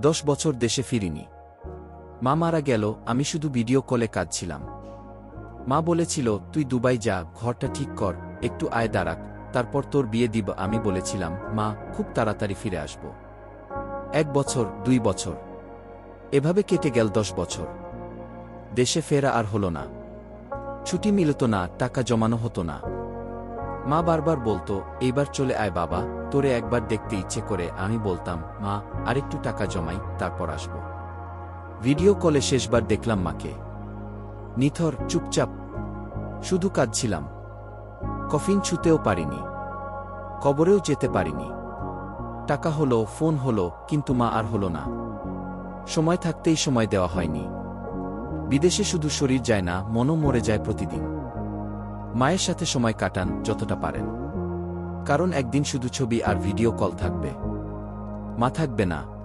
দশ বছর দেশে ফিরিনি। মা মারা গেল, আমি শুধু ভিডিও কলে কাঁদছিলাম। মা বলেছিল, তুই দুবাই যা, ঘরটা ঠিক কর, একটু আয় দাঁড়াক, তারপর তোর বিয়ে দিব। আমি বলেছিলাম, মা, খুব তাড়াতাড়ি ফিরে আসব। এক বছর, দুই বছর। এভাবে কেটে গেল দশ বছর। দেশে ফেরা আর হলো না। ছুটি মিলত না, টাকা জমানো হতো না। মা বারবার বলতো, এইবার চলে আয় বাবা, তোরে একবার দেখতে ইচ্ছে করে আমি বলতাম, মা, আরেকটু টাকা জমাই, তারপর আসব। ভিডিও কলে শেষবার দেখলাম মাকে। নিথর, চুপচাপ, শুধু কাঁদছিলাম। কফিন ছুতেও পারিনি। কবরেও যেতে পারিনি। টাকা হলো, ফোন হলো, কিন্তু মা আর হলো না। সময় থাকতেই সময় দেওয়া হয়নি। বিদেশে শুধু শরীর যায় না, মনও মরে যায় প্রতিদিন। মায়ের সাথে সময় কাটান যতটা পারেন। কারণ একদিন শুধু ছবি আর ভিডিও কল থাকবে। মা থাকবে না।